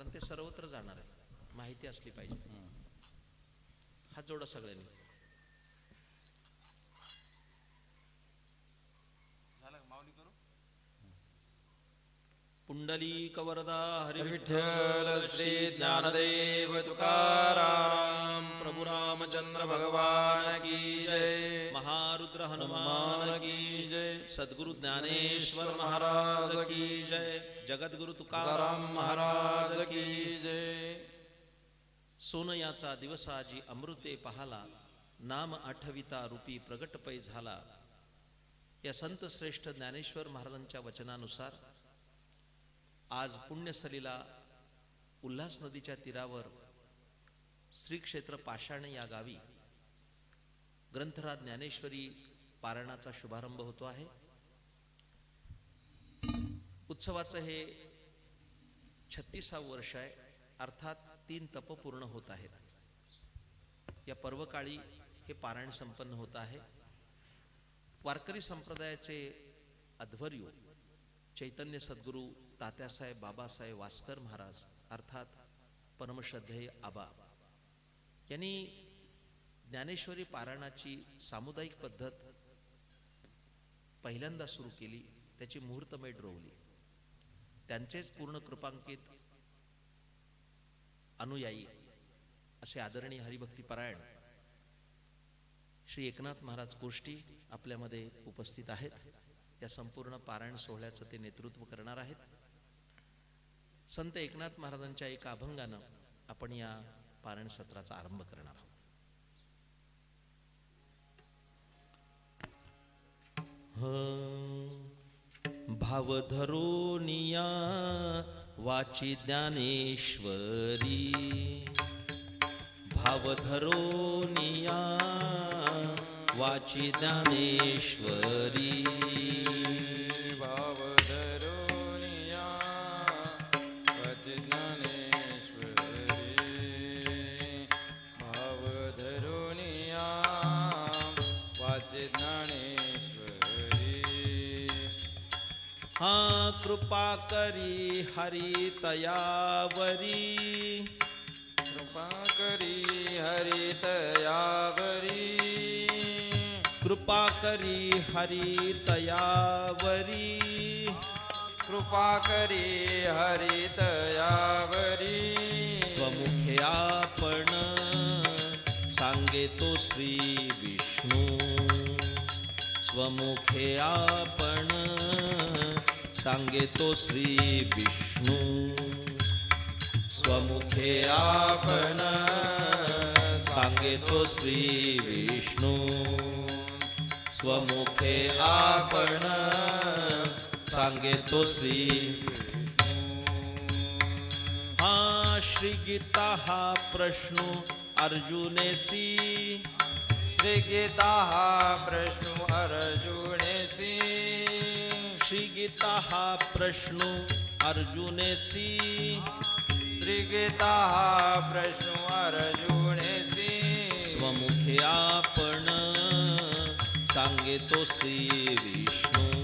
कारण ते सर्वत्र जाणार आहे. माहिती असली पाहिजे. हात जोडा सगळ्यांनी. पुंडली कवरदा हरी विठ्ठल श्री ज्ञानदेव तुकाराम प्रभु रामचंद्र भगवान की जय. हनुमान की जय। सद्गुरु ज्ञानेश्वर महाराज की जय। जगद्गुरु तुकाराम तुकाराम महाराज की जय। सोनयाचा दिवसाजी अमृते पहाला नाम आठविता रूपी प्रगट पै झाला. या संत श्रेष्ठ ज्ञानेश्वर महाराजांच्या वचनानुसार आज पुण्यसलीला उल्हास नदीच्या तीरावर श्री क्षेत्र पाषाण या गावी ग्रंथराज ज्ञानेश्वरी पारायणाचा शुभारंभ होतो आहे. उत्सवाचं हे छत्तीसावं वर्ष आहे. अर्थात तीन तप पूर्ण होत आहेत. या पर्वकाळी हे पारायण संपन्न होत आहे. वारकरी संप्रदायाचे अध्वर्यू चैतन्य सद्गुरू तात्यासाहेब बाबासाहेब वास्कर महाराज अर्थात परमश्रद्धेय आबा यांनी ज्ञानेश्वरी पारायणाची सामुदायिक पद्धत पहिल्यांदा सुरू केली त्याची मुहूर्तमेढ रोवली. त्यांचेच पूर्ण कृपांकित अनुयायी असे आदरणीय हरिभक्तीपरायण श्री एकनाथ महाराज गोष्टी आपल्यामध्ये उपस्थित आहेत. या संपूर्ण पारायण सोहळ्याचं ते नेतृत्व करणार आहेत. संत एकनाथ महाराजांच्या एका अभंगानं आपण या पारायण सत्राचा आरंभ करणार आहोत. भाव भावधरोनिया वाची ज्ञानेश्वरी. भावधरोनिया वाची ज्ञानेश्वरी. कृपा करी हरी तयावरी कृपा करी हरितयावरी कृपा करी हरी तयावरी कृपा करी हरितयावरी स्वमुखे आपण सांगे तो श्री विष्णू। स्वमुखे आपण सांगे तो श्री विष्णु। स्वमुखे आपण सांगे तो श्री विष्णू। स्वमुखे आपण सांगे तो श्री हा, श्री गीता हा प्रश्न अर्जुनेसी श्री गीता हा प्रश्न अर्जुनेसी श्री गीता हा प्रश्न अर्जुनेसी श्री गीता हा प्रश्न अर्जुनेसी स्वमुखे आपण सांगे तो श्री विष्णू.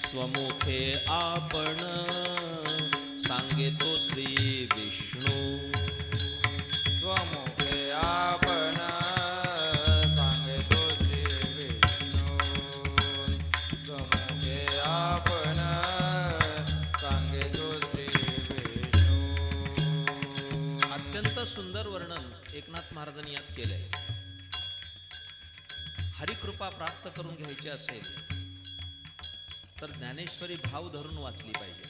स्वमुखे आपण सांगे तो श्री विष्णू. स्वमुखे महाराजांनी यात केलंय. हरिकृपा प्राप्त करून घ्यायची असेल तर ज्ञानेश्वरी भाव धरून वाचली पाहिजे.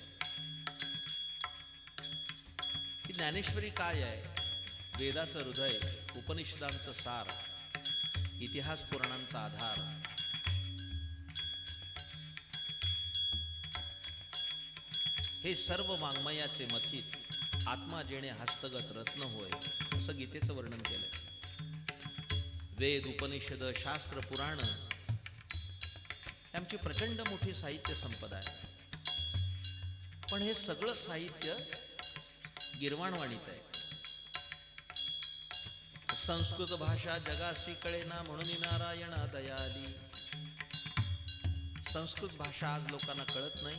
ही ज्ञानेश्वरी काय आहे? वेदाचं हृदय उपनिषदांचं सार इतिहास पुराणांचा आधार. हे सर्व वाङ्मयाचे मथित आत्मा जेणे हस्तगत रत्न होय असं गीतेचं वर्णन केलंय. वेद उपनिषद शास्त्र पुराण आमची प्रचंड मोठी साहित्य संपदा आहे. पण हे सगळं साहित्य गिरवाणवाणीत आहे. संस्कृत भाषा जगासी कळेना म्हणून नारायणा दयाली. संस्कृत भाषा आज लोकांना कळत नाही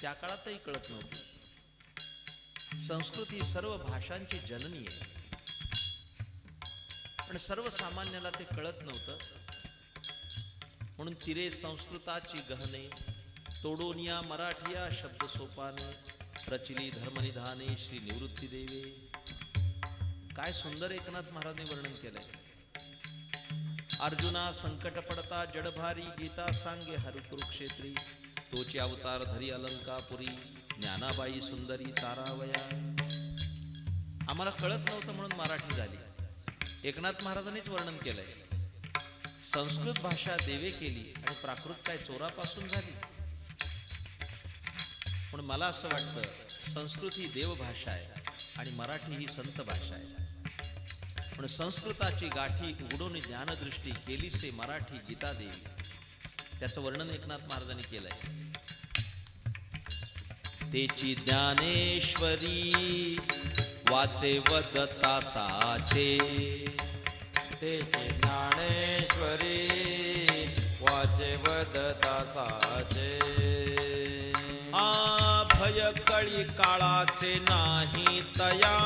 त्या काळातही कळत नव्हती. संस्कृत ही सर्व भाषांची जननी आहे. पण सर्वसामान्याला ते कळत नव्हतं. म्हणून तिरे संस्कृताची गहने तोडोनिया मराठिया शब्द सोपाने प्रचिली धर्मनिधाने श्री निवृत्ती देवे. काय सुंदर एकनाथ महाराजांनी वर्णन केलंय. अर्जुना संकट पडता जडभारी गीता सांगे हरि कुरुक्षेत्री अवतार धरी अलंकापुरी. ज्ञानाबाई सुंदरी तारावया. आम्हाला कळत नव्हतं म्हणून मराठी झाली. एकनाथ महाराजांनीच वर्णन केलंय. संस्कृत भाषा देवे केली आणि प्राकृत काय चोरापासून झाली. पण मला असं वाटतं संस्कृत ही देवभाषा आहे आणि मराठी ही संत भाषा आहे. पण संस्कृताची गाठी उघडून ज्ञानदृष्टी केलीसे मराठी गीता देवी. त्याचं वर्णन एकनाथ महाराजांनी केलंय. तेची ज्ञानेश्वरी वाचे वदता साचे तेचे ज्ञानेश्वरी वाचे वदता साचे आ भय कळी काळाचे नाही तया.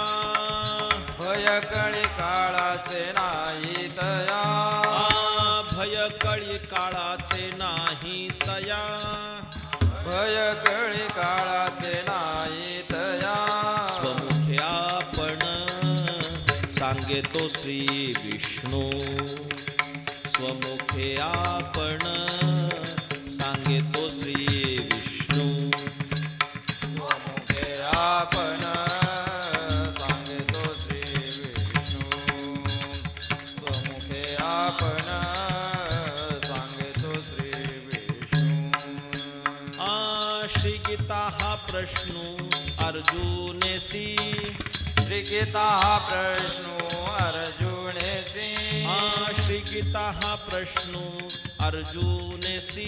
भय कळी काळाचे नाही तया. आ भय कळी काळाचे नाही तया. भय कळी काळाचे नाही तया. स्वमुखे आपण श्री विष्णू. स्वमुखे आपण सांगेतो श्री प्रश्न अर्जुनेसी श्री गीता हा प्रश्नो अर्जुनेसी आ श्री गीता हा प्रश्न अर्जुनेसी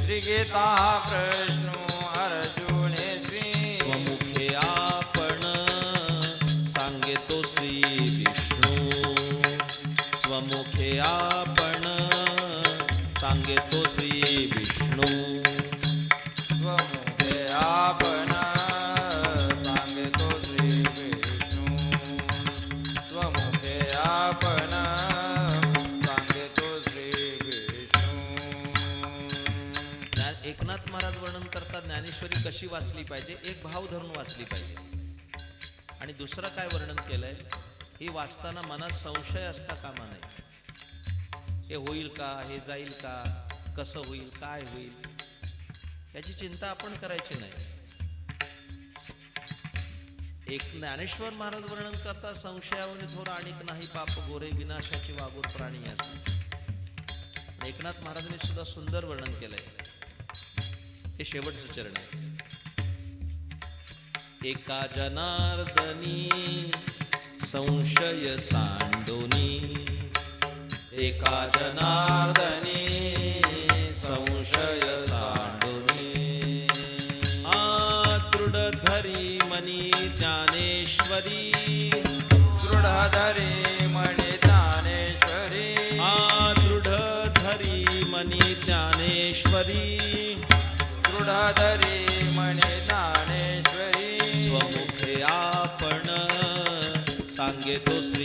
श्री गीता हा प्रश्नो अर्जुनेसी स्वमुखे आपण सांगे तो श्री विष्णू। स्वमुखे आपण सांगे तो श्री विष्णू। ज्ञानेश्वरी कशी वाचली पाहिजे एक भाव धरून वाचली पाहिजे. आणि दुसरं काय वर्णन केलंय? ही वाचताना मनात संशय असता कामा नये. हे होईल का हे जाईल का कसं होईल काय होईल याची चिंता आपण करायची नाही. एक ज्ञानेश्वर महाराज वर्णन करता संशयावनी थोर आणिक नाही पाप गोरे विनाशाची वागूर प्राणी असे. एकनाथ महाराजांनी सुद्धा सुंदर वर्णन केलंय. हे शेवटचं चरण आहे. एका जनार्दनी संशय सांडोनी. एका जनार्दनी संशय सांडोनी. आदृढ धरी मनी ज्ञानेश्वरी. दृढधरी मणि ज्ञानेश्वरी. आदृढ धरी मनी ज्ञानेश्वरी. दृढधरी मणि ज्ञानेश्वरी. स्वमुखे आपण सांगे तो श्री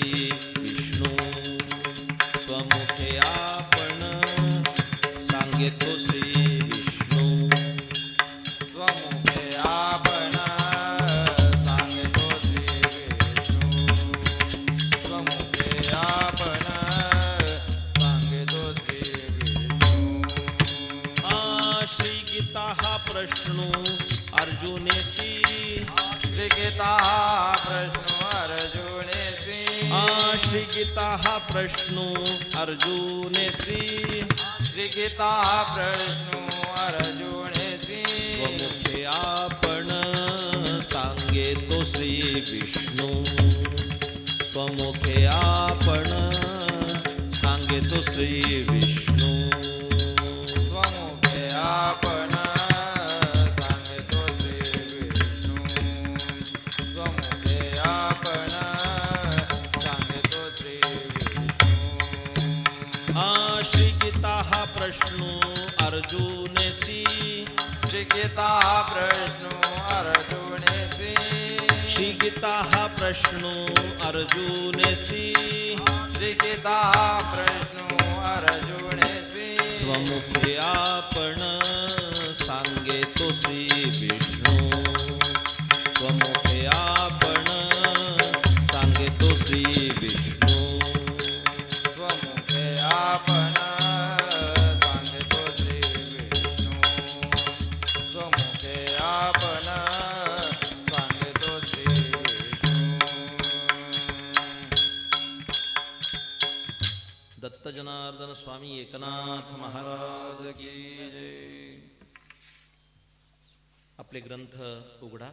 अर्जुनेसी श्री गीता प्रश्न अर्जुनेसी आ श्री गीता हा प्रश्न अर्जुनेसी श्री गीता प्रश्न अर्जुनेसी स्वमुखे आपण सांगे तो श्री विष्णू। स्वमुखे आपण सांगे तो श्री विष्णू। विष्णू हा श्री गीता हा प्रश्न अर्जुनेसी श्री गीता प्रश्न अर्जुनेसी प्रश्नो अर्जुनेसी श्री गीता प्रश्नो अर्जुनेसी स्वमुखे आपण सांगे तो श्री विष्णू. जनार्दन स्वामी एकनाथ महाराज की जय. आपले ग्रंथ उघडा.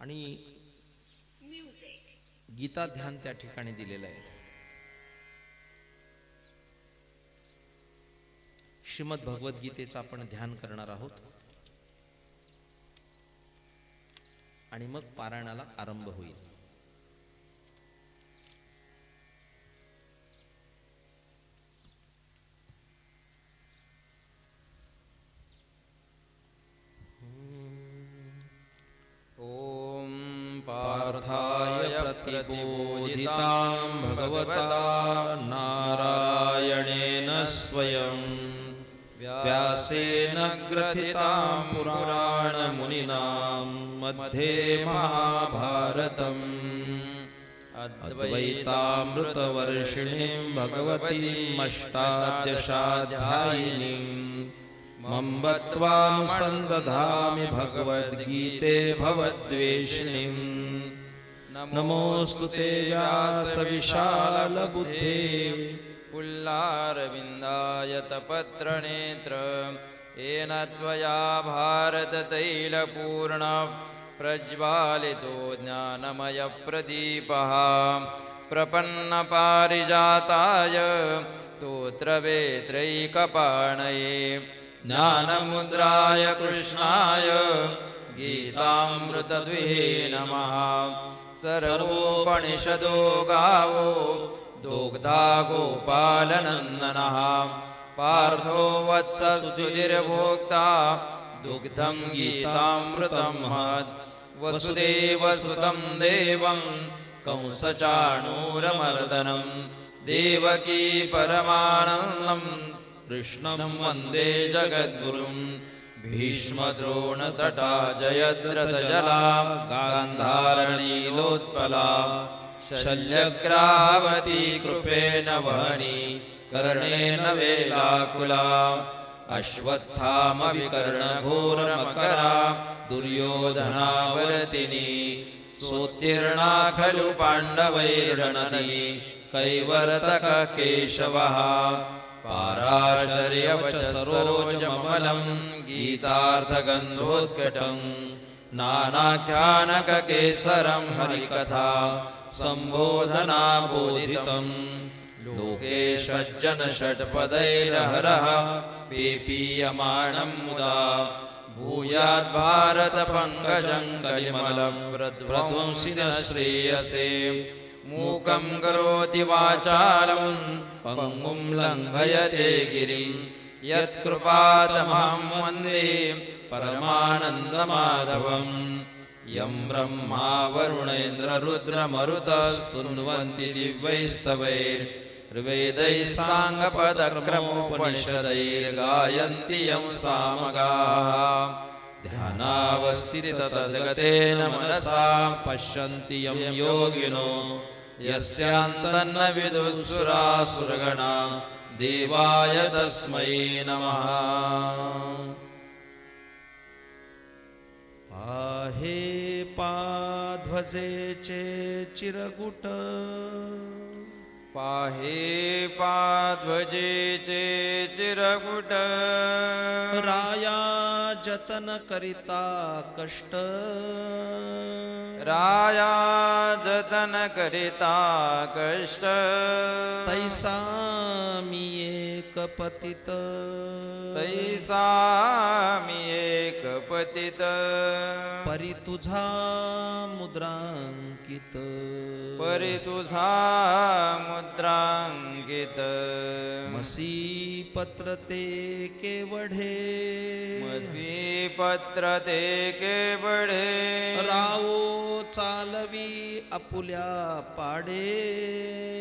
आणि गीता ध्यान त्या ठिकाणी दिलेलं आहे. श्रीमद भगवद्गीतेचं आपण ध्यान करणार आहोत. आणि मग पारायणाला आरंभ होईल. मध्ये महाभारतम्। अद्वैतामृतवर्षिणीं भगवतीम् मम्बत्वां सन्दधामि भगवद्गीते भवद्वेषिणीम्। नमोऽस्तु ते व्यासविशालबुद्धे पुल्लारविन्दायतपत्रनेत्र येन त्वया भारततैलपूर्ण प्रज्वालितो ज्ञानमयप्रदीपः प्रपन्नपारिजाताय तोत्रवेत्रैकपाणये। ज्ञानमुद्राय कृष्णाय गीतामृतद्विहे नमः। सर्वोपनिषदो गावो दुग्धा गोपालनन्दनः। पार्थो वत्ससुधिर्भोक्ता दुग्धं गीतामृतं महत् वसुदेवसुतं देवं कंसचाणूरमर्दनं देवकी परमानन्दं कृष्णं वन्दे जगद्गुरुं भीष्मद्रोणतटा जयद्रथजला गान्धारणीलोत्पला शल्यग्रावती कृपेण वहनी कर्णेन वेलाकुला अश्वत्थामविकर्णघोरमकरा दुर्योधनावर्तिनी सोत्तीर्णा खलु पाण्डवैर्णनी कैवर्तक केशवः सरोजममलं गीतार्थगन्धोत्कटम् नानाख्यानककेसरं हरिकथा सम्बोधनाबोधितम् लोके सज्जन षट्पदैरहरः पेपीयमाणं मुदा भूयाद् पङ्कजं कलिमलं प्रध्वंसि न श्रेयसे मूकं करोति वाचालं पङ्गुं लङ्घयते गिरिं यत्कृपातमहं वन्दे परमानन्दमाधवम् यं ब्रह्मा वरुणेन्द्ररुद्रमरुतः सुन्वन्ति दिव्यैस्तवैर्वेदैः साङ्गपदक्रमोपनिषदैर्गायन्ति यं सामगाः ध्यानावस्थिततद्गतेन मनसा पश्यन्ति यं योगिनो। यस्यान्तन्न विदुःसुरासुरगणा देवाय तस्मै नमः। आहे पाध्वजेचे चिरगुट पाहे पाध्वजेचे चिरकुट। राया जतन करिता कष्ट। राया जतन करिता कष्ट। तैसा मी एक पतित. तैसा मी एक पतित. परी तुझा मुद्रांकित. परी तुझा मुद्रांकित. मसी पत्र ते केवढे? मसी पत्र ते केवढे? रावो चालवी आपुल्या पाडे.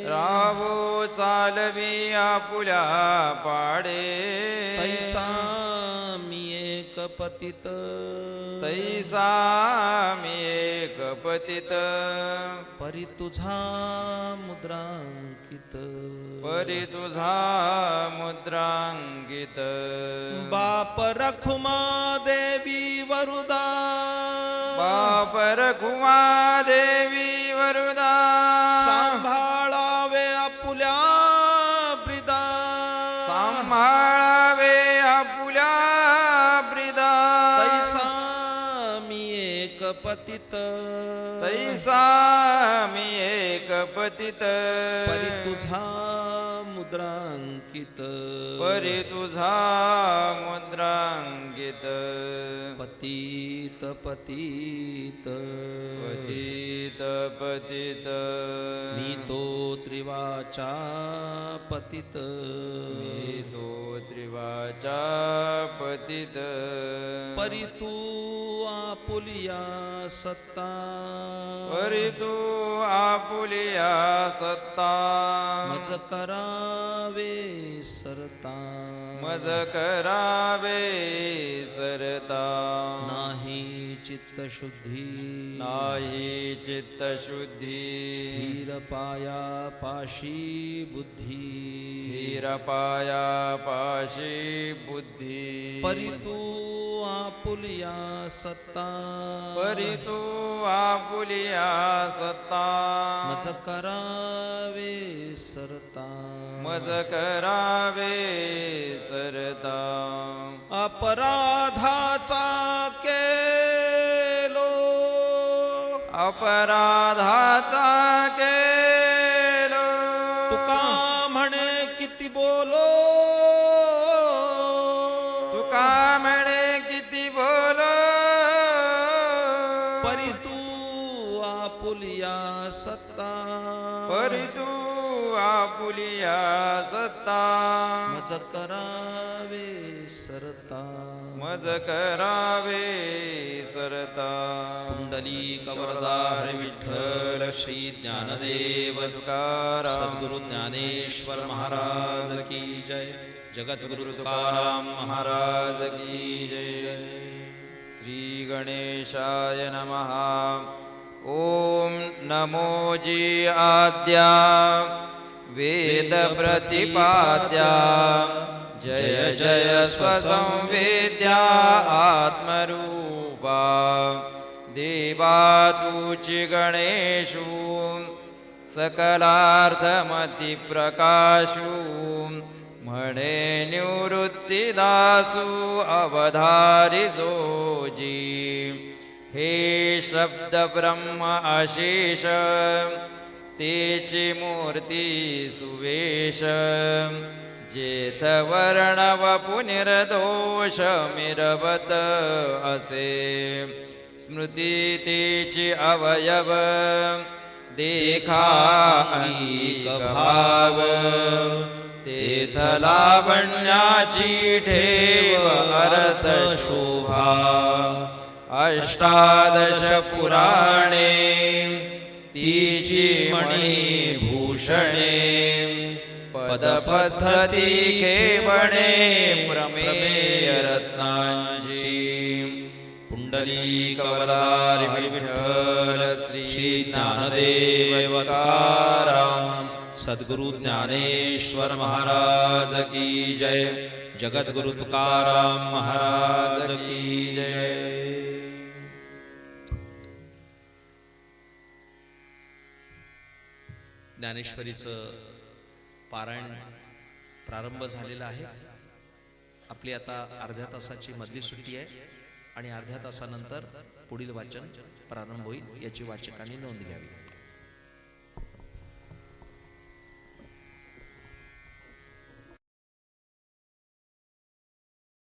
रावो चालवी आपुल्या पाडे. तैसा मी एक पतित. तैसा मी एक पतित. परी तुझा मुद्रांकित. परी तुझा मुद्रांकित. बाप रखुमा देवी वरुदा. बाप रघुमा देवी वरुदा. सांभाळावे तैसा मी एक पतित। परी तुझा मुद्रांकित। परी तुझा मुद्रांकित। पतित पतित। पतित पतित। मी तो त्रिवाचा पतित। मी तो त्रिवाचा पतित परी तू आपुलिया सत्ता। परी तू आपुलिया सत्ता। मज करावे सरता। मज करावे सरता। नाही चित्तशुद्धी। नाही चित्तशुद्धी। स्थिर पाया पाशी बुद्धी। स्थिर पाया पाशी बुद्धी। परी तू आपुलिया सत्ता। परी तू आपुलिया सत्ता। मज करावे सरता। मज करावे सरता। अपराधाचा केलो। अपराधाचा केलो परी तू आपुलिया सत्ता. परी तू आपुलिया सत्ता. मज करावे सरता. मज करावे सरता. कुंडली कवरदा हरी विठ्ठल श्री ज्ञानदेव. सद्गुरु ज्ञानेश्वर महाराज की जय. जगद्गुरु तुकाराम महाराज महाराज की जय. श्रीगणेशाय नमः। ॐ नमो जी आद्या। वेदप्रतिपाद्या। जय जय स्वसंवेद्या आत्मरूपा। देवा तुची गणेशू म्हणे निवृत्तीदासू अवधारी जोजी। हे शब्द ब्रह्म आशिष तेची मूर्ती सुवेश। जेथ वर्णव पुनिर्दोष मिरवत असे। स्मृती तेची अवयव देखा अनेक भाव। तेथ लावण्याची ठेव अर्थ शोभा. अष्टादश पुराणे तीची मणी भूषणे पदपद्धती केवणे प्रमेय रत्नांची. पुंडली कवरदारी विठ्ठल श्री ज्ञानदेव सद्गुरु ज्ञानेश्वर महाराज की जय। जगद्गुरु तुकाराम महाराज की जय। ज्ञानेश्वरीचं पारायण प्रारंभ झालेला आहे. आपली आता अर्ध्या तासाची मधली सुट्टी आहे आणि अर्ध्या तासानंतर पुढील वाचन प्रारंभ होईल याची वाचकांनी नोंद घ्यावी.